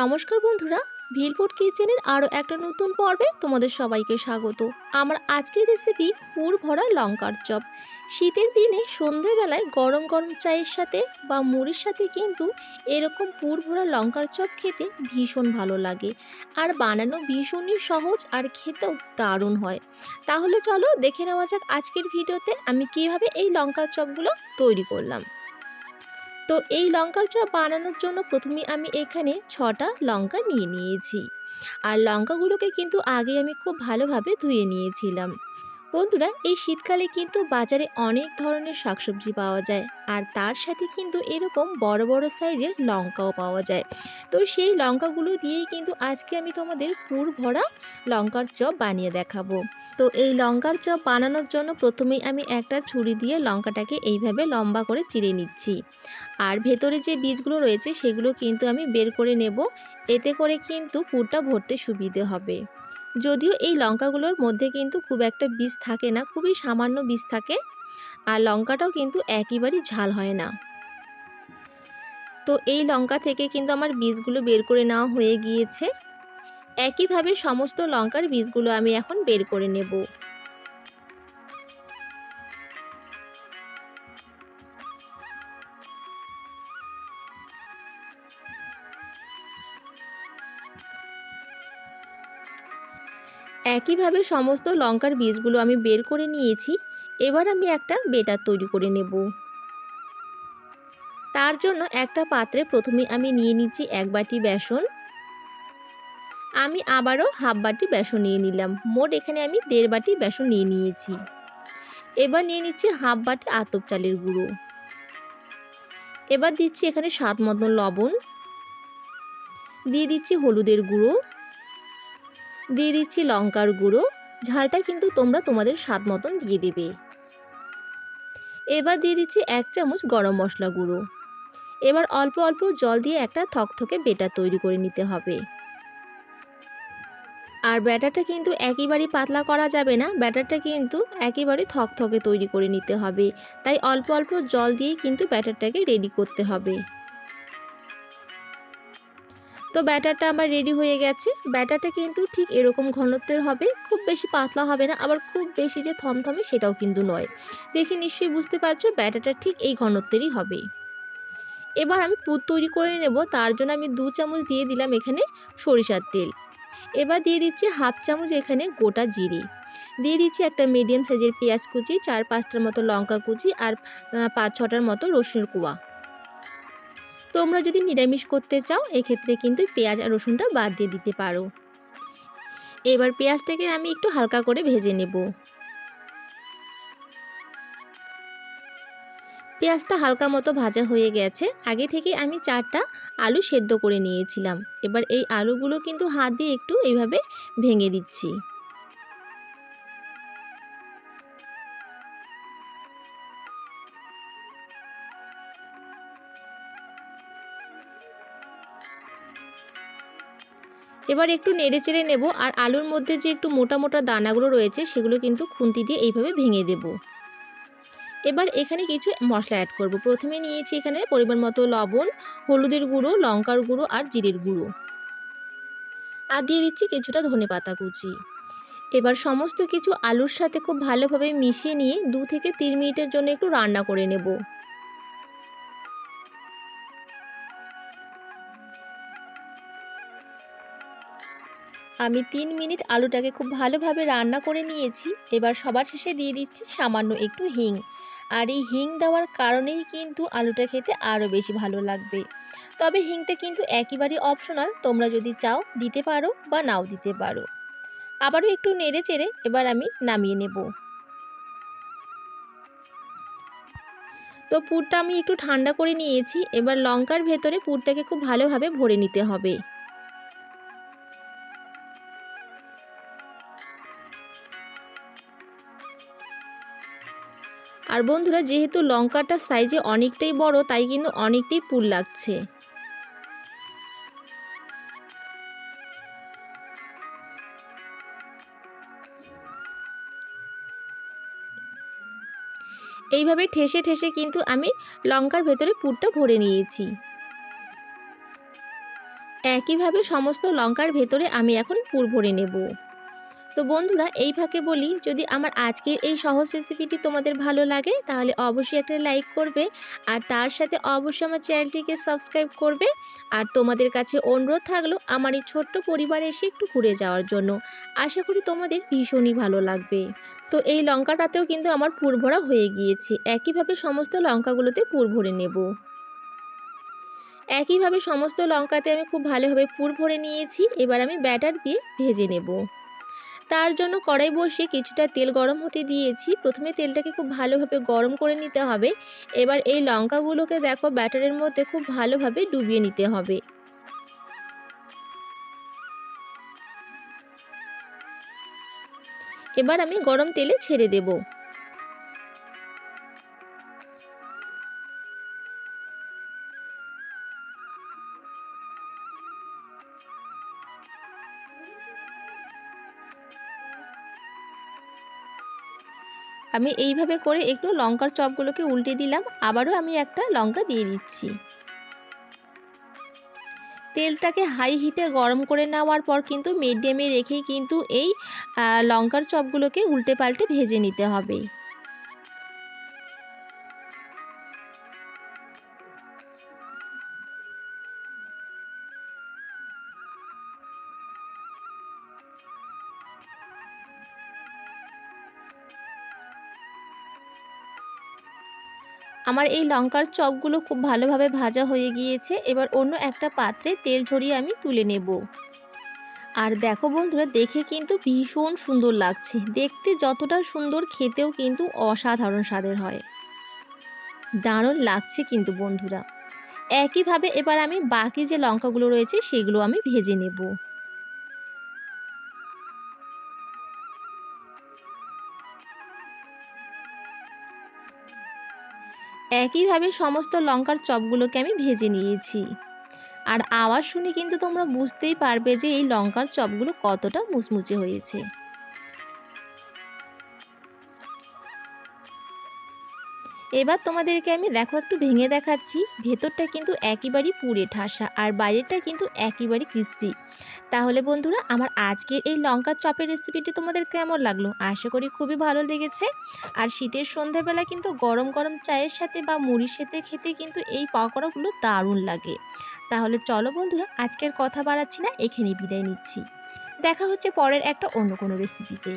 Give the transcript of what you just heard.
নমস্কার বন্ধুরা ভিলপুট কিচেনের আরও একটা নতুন পর্বে তোমাদের সবাইকে স্বাগত। আমার আজকের রেসিপি পুর ভরা লঙ্কার চপ। শীতের দিনে সন্ধেবেলায় গরম গরম চায়ের সাথে বা মুড়ির সাথে কিন্তু এরকম পুর ভরা লঙ্কার চপ খেতে ভীষণ ভালো লাগে। আর বানানো ভীষণই সহজ আর খেতেও দারুণ হয়। তাহলে চলো দেখে নেওয়া যাক আজকের ভিডিওতে আমি কীভাবে এই লঙ্কার চপগুলো তৈরি করলাম। তো এই লঙ্কার চপ বানানোর জন্য প্রথমে আমি এখানে ছটা লঙ্কা নিয়ে নিয়েছি। আর লঙ্কাগুলোকে কিন্তু আগে আমি খুব ভালোভাবে ধুয়ে নিয়েছিলাম। বন্ধুরা, এই শীতকালে কিন্তু বাজারে অনেক ধরনের শাকসবজি পাওয়া যায়। আর তার সাথে কিন্তু এরকম বড় বড় সাইজের লঙ্কাও পাওয়া যায়। তো সেই লঙ্কাগুলো দিয়েই কিন্তু আজকে আমি তোমাদের পুর ভরা লঙ্কার চপ বানিয়ে দেখাবো। তো এই লঙ্কার চপ বানানোর জন্য প্রথমেই আমি একটা ছুরি দিয়ে লঙ্কাটাকে এইভাবে লম্বা করে চিড়ে নিচ্ছি। আর ভেতরে যে বীজগুলো রয়েছে, সেগুলো কিন্তু আমি বের করে নেব। এতে করে কিন্তু পুরটা ভরতে সুবিধে হবে। যদিও এই লঙ্কাগুলোর মধ্যে কিন্তু খুব একটা বীজ থাকে না, খুবই সামান্য বীজ থাকে আর লঙ্কাটাও কিন্তু একেবারেই ঝাল হয় না। তো এই লঙ্কা থেকে কিন্তু আমার বীজগুলো বের করে নেওয়া হয়ে গিয়েছে। একইভাবে সমস্ত লঙ্কার বীজগুলো আমি এখন বের করে নেব। একইভাবে সমস্ত লঙ্কার বীজগুলো আমি বের করে নিয়েছি। এবার আমি একটা বেটার তৈরি করে নেব। তার জন্য একটা পাত্রে প্রথমে আমি নিয়ে নিচ্ছি এক বাটি বেসন। আমি আবারও হাফ বাটি বেসন নিয়ে নিলাম। মোট এখানে আমি দেড় বাটি বেসন নিয়ে নিয়েছি। এবার নিয়ে নিচ্ছি হাফ বাটি আতপ চালের গুঁড়ো। এবার দিচ্ছি এখানে স্বাদ মতন লবণ। দিয়ে দিচ্ছি হলুদের গুঁড়ো। দিয়ে দিচ্ছি লঙ্কার গুঁড়ো। ঝালটা কিন্তু তোমরা তোমাদের স্বাদ মতন দিয়ে দেবে। এবার দিয়ে দিচ্ছি এক চামচ গরম মশলা গুঁড়ো। এবার অল্প অল্প জল দিয়ে একটা থকথকে বেটার তৈরি করে নিতে হবে। আর ব্যাটারটা কিন্তু একেবারেই পাতলা করা যাবে না। ব্যাটারটা কিন্তু একেবারে থকথকে তৈরি করে নিতে হবে। তাই অল্প অল্প জল দিয়ে কিন্তু ব্যাটারটাকে রেডি করতে হবে। তো ব্যাটারটা আমার রেডি হয়ে গেছে। ব্যাটারটা কিন্তু ঠিক এরকম ঘনত্বের হবে, খুব বেশি পাতলা হবে না, আবার খুব বেশি যে থমথমে সেটাও কিন্তু নয়। দেখে নিশ্চয়ই বুঝতে পারছ, ব্যাটারটা ঠিক এই ঘনত্বেরই হবে। এবার আমি পুর তৈরি করে নেব, তার জন্য আমি দু চামচ দিয়ে দিলাম এখানে সরিষার তেল। এবার দিয়ে দিচ্ছি হাফ চামচ এখানে গোটা জিরে। দিয়ে দিচ্ছি একটা মিডিয়াম সাইজের পেঁয়াজ কুচি, চার পাঁচটার মতো লঙ্কা কুচি আর পাঁচ ছটার মতো রসুনের কুয়া। তোমরা যদি নিরামিষ করতে চাও, এক্ষেত্রে কিন্তু পেঁয়াজ আর রসুনটা বাদ দিয়ে দিতে পারো। এবার পেঁয়াজটাকে আমি একটু হালকা করে ভেজে নেব। পেঁয়াজটা হালকা মতো ভাজা হয়ে গেছে। আগে থেকে আমি চারটা আলু সেদ্ধ করে নিয়েছিলাম। এবার এই আলুগুলো কিন্তু হাত দিয়ে একটু এইভাবে ভেঙে দিচ্ছি। এবার একটু নেড়ে চেড়ে নেব আর আলুর মধ্যে যে একটু মোটা মোটা দানাগুলো রয়েছে সেগুলো কিন্তু খুন্তি দিয়ে এইভাবে ভেঙে দেব। এবার এখানে কিছু মশলা অ্যাড করব। প্রথমে নিয়েছি এখানে পরিমাণ মতো লবণ, হলুদের গুঁড়ো, লঙ্কার গুঁড়ো আর জিরের গুঁড়ো। আর দিয়ে দিচ্ছি কিছুটা ধনে পাতা কুচি। এবার সমস্ত কিছু আলুর সাথে খুব ভালোভাবে মিশিয়ে নিয়ে দু থেকে তিন মিনিটের জন্য একটু রান্না করে নেব। আমি তিন মিনিট আলুটাকে খুব ভালোভাবে রান্না করে নিয়েছি। এবার সবার শেষে দিয়ে দিচ্ছি সামান্য একটু হিং। আর এই হিং দেওয়ার কারণেই কিন্তু আলুটা খেতে আরও বেশি ভালো লাগবে। তবে হিংটা কিন্তু একেবারেই অপশনাল তোমরা যদি চাও দিতে পারো বা নাও দিতে পারো। আবারও একটু নেড়ে চেড়ে এবার আমি নামিয়ে নেব। তো পুরটা আমি একটু ঠান্ডা করে নিয়েছি। এবার লঙ্কার ভেতরে পুরটাকে খুব ভালোভাবে ভরে নিতে হবে। আর বন্ধুরা, যেহেতু লঙ্কাটা সাইজে অনেকটাই বড়, তাই কিন্তু অনেকটাই পুর লাগছে। এইভাবে ঠেসে ঠেসে কিন্তু আমি লঙ্কার ভেতরে পুরটা ভরে নিয়েছি। একইভাবে সমস্ত লঙ্কার ভেতরে আমি এখন পুর ভরে নেব। তো বন্ধুরা, এই ফাঁকে বলি, যদি আমার আজকের এই সহজ রেসিপিটি তোমাদের ভালো লাগে, তাহলে অবশ্যই একটা লাইক করবে, আর তার সাথে অবশ্যই আমার চ্যানেলটিকে সাবস্ক্রাইব করবে, আর তোমাদের কাছে অনুরোধ থাকল আমার এই ছোট্ট পরিবারে এসে একটু ঘুরে যাওয়ার জন্য। আশা করি তোমাদের ভীষণই ভালো লাগবে। তো এই লঙ্কাটাতেও কিন্তু আমার পুর ভরা হয়ে গিয়েছে, একইভাবে সমস্ত লঙ্কাগুলোতে পুর ভরে নেব। একইভাবে সমস্ত লঙ্কাতে আমি খুব ভালোভাবে পুর ভরে নিয়েছি, এবার আমি ব্যাটার দিয়ে ভেজে নেব। তার জন্য কড়াই বসিয়ে কিছুটা তেল গরম হতে দিয়েছি। প্রথমে তেলটাকে খুব ভালোভাবে গরম করে নিতে হবে। এবার এই লঙ্কাগুলোকে দেখো ব্যাটারের মধ্যে খুব ভালোভাবে ডুবিয়ে নিতে হবে। এবার আমি গরম তেলে ছেড়ে দেব। আমি এইভাবে করে একটু লঙ্কার চপগুলোকে উল্টে দিলাম, আবারও আমি একটা লঙ্কা দিয়ে দিচ্ছি। তেলটাকে হাই হিটে গরম করে নেওয়ার পর কিন্তু মিডিয়ামে রেখেই কিন্তু এই লঙ্কার চপগুলোকে উল্টে পাল্টে ভেজে নিতে হবে। আমার এই লঙ্কার চপগুলো খুব ভালোভাবে ভাজা হয়ে গিয়েছে। এবার অন্য একটা পাত্রে তেল ঝরিয়ে আমি তুলে নেব। আর দেখো বন্ধুরা, দেখে কিন্তু ভীষণ সুন্দর লাগছে। দেখতে যতটা সুন্দর, খেতেও কিন্তু অসাধারণ স্বাদের হয়। দারুণ লাগছে কিন্তু বন্ধুরা। একইভাবে এবার আমি বাকি যে লঙ্কাগুলো রয়েছে, সেগুলো আমি ভেজে নেব। একইভাবে সমস্ত লঙ্কার চপগুলোকে আমি ভেজে নিয়েছি। আর আওয়াজ শুনে কিন্তু তোমরা বুঝতেই পারবে যে এই লঙ্কার চপগুলো কতটা মুচমুচে হয়েছে। এবার তোমাদেরকে আমি দেখো একটু ভেঙে দেখাচ্ছি। ভেতরটা কিন্তু একেবারেই পুড়ে ঠাসা আর বাইরেটা কিন্তু একেবারেই ক্রিসপি তাহলে বন্ধুরা, আমার আজকের এই লঙ্কার চপের রেসিপিটি তোমাদের কেমন লাগল? আশা করি খুবই ভালো লেগেছে। আর শীতের সন্ধ্যাবেলা কিন্তু গরম গরম চায়ের সাথে বা মুড়ির সাথে খেতে কিন্তু এই পকোড়াগুলো দারুণ লাগে। তাহলে চলো বন্ধুরা, আজকের কথা বাড়াচ্ছি না, এখানেই বিদায় নিচ্ছি। দেখা হচ্ছে পরের একটা অন্য কোনো রেসিপিতে